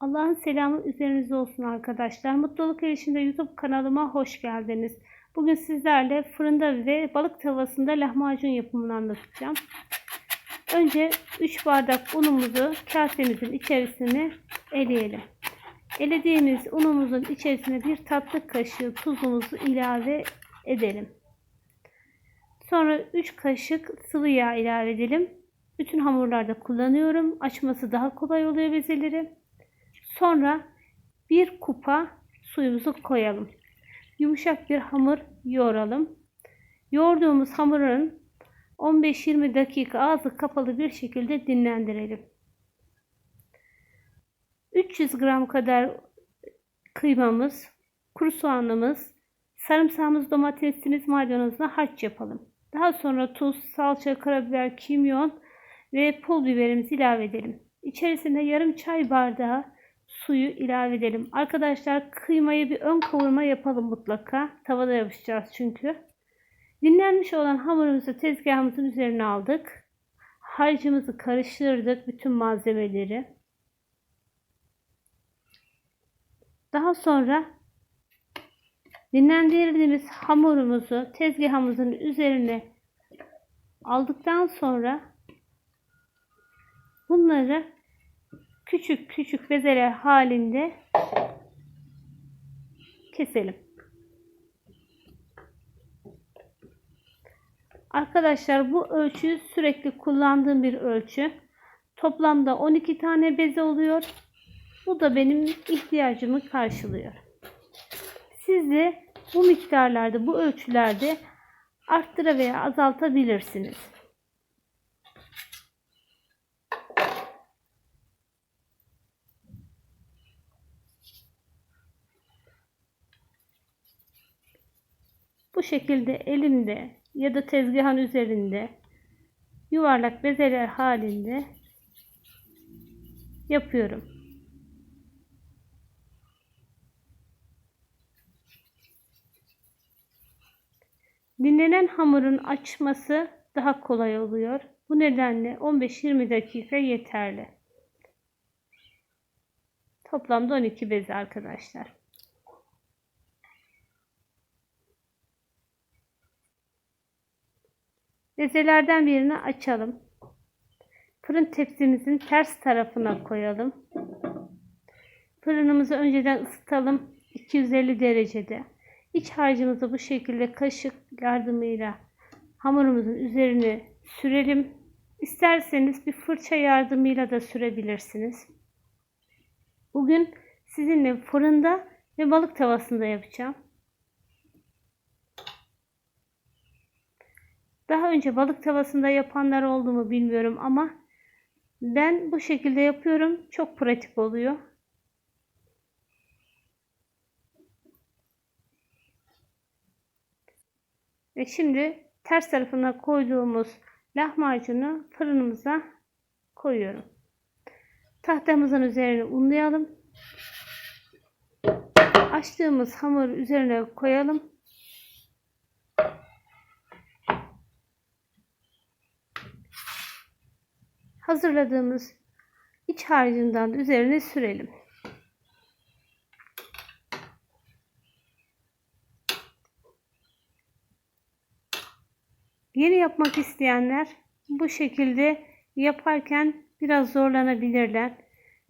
Allah'ın selamı üzerinize olsun arkadaşlar. Mutluluk Erişim'de YouTube kanalıma hoş geldiniz. Bugün sizlerle fırında ve balık tavasında lahmacun yapımını anlatacağım. Önce 3 bardak unumuzu kasemizin içerisine eleyelim. Elediğimiz unumuzun içerisine bir tatlı kaşığı tuzumuzu ilave edelim. Sonra 3 kaşık sıvı yağ ilave edelim. Bütün hamurlarda kullanıyorum. Açması daha kolay oluyor bezeleri. Sonra bir kupa suyumuzu koyalım. Yumuşak bir hamur yoğuralım. Yoğurduğumuz hamurun 15-20 dakika ağzı kapalı bir şekilde dinlendirelim. 300 gram kadar kıymamız, kuru soğanımız, sarımsağımız, domatesimiz, maydanozla harç yapalım. Daha sonra tuz, salça, karabiber, kimyon ve pul biberimizi ilave edelim. İçerisine yarım çay bardağı suyu ilave edelim. Arkadaşlar kıymayı bir ön kavurma yapalım mutlaka. Tavada yapacağız çünkü. Dinlenmiş olan hamurumuzu tezgahımızın üzerine aldık. Harcımızı karıştırdık. Bütün malzemeleri. Daha sonra dinlendirdiğimiz hamurumuzu tezgahımızın üzerine aldıktan sonra bunları küçük küçük bezeler halinde keselim. Arkadaşlar bu ölçü sürekli kullandığım bir ölçü. Toplamda 12 tane beze oluyor. Bu da benim ihtiyacımı karşılıyor. Siz de bu miktarlarda, bu ölçülerde arttıra veya azaltabilirsiniz. Bu şekilde elimde ya da tezgahın üzerinde yuvarlak bezeler halinde yapıyorum. Dinlenen hamurun açması daha kolay oluyor. Bu nedenle 15-20 dakika yeterli. Toplamda 12 beze arkadaşlar. Bezelerden birini açalım. Fırın tepsimizin ters tarafına koyalım. Fırınımızı önceden ısıtalım 250 derecede. İç harcımızı bu şekilde kaşık yardımıyla hamurumuzun üzerine sürelim. İsterseniz bir fırça yardımıyla da sürebilirsiniz. Bugün sizinle fırında ve balık tavasında yapacağım. Daha önce balık tavasında yapanlar oldu mu bilmiyorum ama ben bu şekilde yapıyorum. Çok pratik oluyor. Ve şimdi ters tarafına koyduğumuz lahmacunu fırınımıza koyuyorum. Tahtamızın üzerine unlayalım. Açtığımız hamuru üzerine koyalım. Hazırladığımız iç harcından üzerine sürelim. Yeni yapmak isteyenler bu şekilde yaparken biraz zorlanabilirler.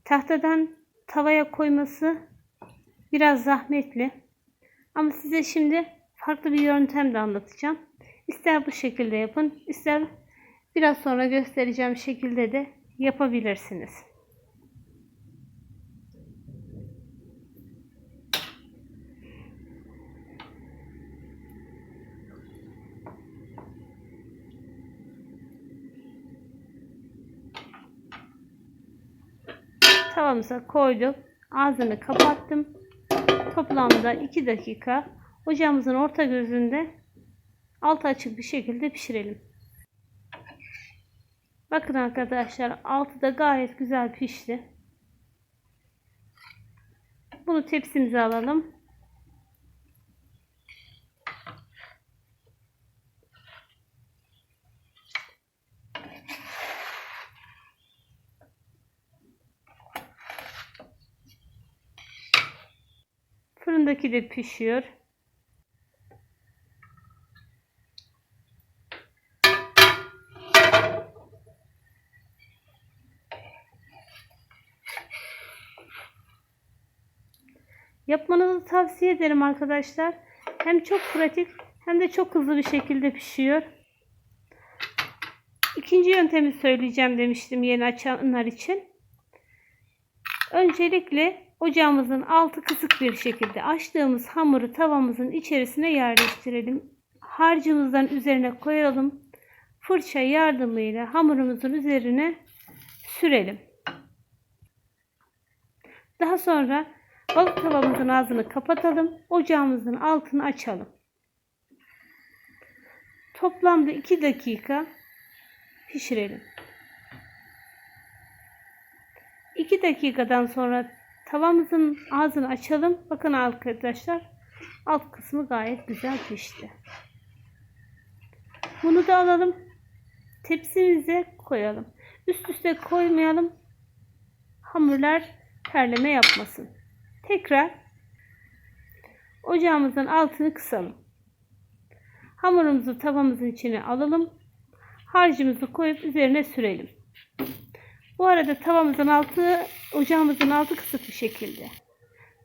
Tahtadan tavaya koyması biraz zahmetli. Ama size şimdi farklı bir yöntem de anlatacağım. İster bu şekilde yapın, ister Biraz sonra göstereceğim şekilde de yapabilirsiniz. Tavamıza koyduk. Ağzını kapattım. Toplamda 2 dakika ocağımızın orta gözünde altı açık bir şekilde pişirelim. Bakın arkadaşlar altı da gayet güzel pişti. Bunu tepsimize alalım. Fırındaki de pişiyor. Yapmanızı tavsiye ederim arkadaşlar. Hem çok pratik hem de çok hızlı bir şekilde pişiyor. İkinci yöntemi söyleyeceğim demiştim yeni açanlar için. Öncelikle ocağımızın altı kısık bir şekilde açtığımız hamuru tavamızın içerisine yerleştirelim. Harcımızdan üzerine koyalım. Fırça yardımıyla hamurumuzun üzerine sürelim. Daha sonra balık tavamızın ağzını kapatalım. Ocağımızın altını açalım. Toplamda 2 dakika pişirelim. 2 dakikadan sonra tavamızın ağzını açalım. Bakın arkadaşlar alt kısmı gayet güzel pişti. Bunu da alalım. Tepsimize koyalım. Üst üste koymayalım. Hamurlar terleme yapmasın. Tekrar ocağımızın altını kısalım. Hamurumuzu tavamızın içine alalım. Harcımızı koyup üzerine sürelim. Bu arada tavamızın altı, ocağımızın altı kısık bir şekilde.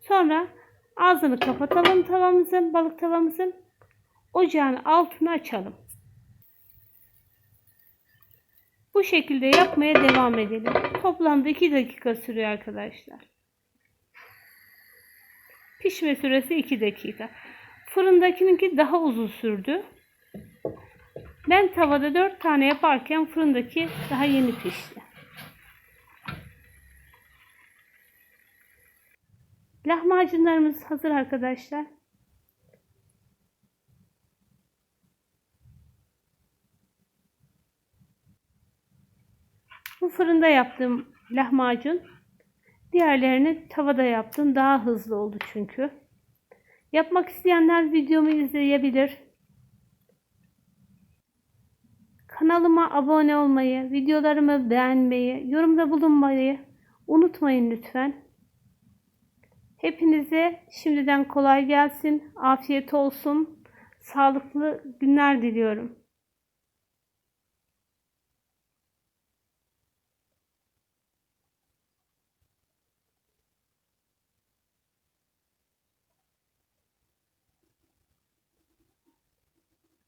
Sonra ağzını kapatalım tavamızın, balık tavamızın. Ocağın altını açalım. Bu şekilde yapmaya devam edelim. Toplamda 2 dakika sürüyor arkadaşlar. Pişme süresi 2 dakika. Fırındakininki daha uzun sürdü. Ben tavada 4 tane yaparken fırındaki daha yeni pişti. Lahmacunlarımız hazır arkadaşlar. Bu fırında yaptığım lahmacun. Diğerlerini tavada yaptım. Daha hızlı oldu çünkü. Yapmak isteyenler videomu izleyebilir. Kanalıma abone olmayı, videolarımı beğenmeyi, yorumda bulunmayı unutmayın lütfen. Hepinize şimdiden kolay gelsin, afiyet olsun, sağlıklı günler diliyorum.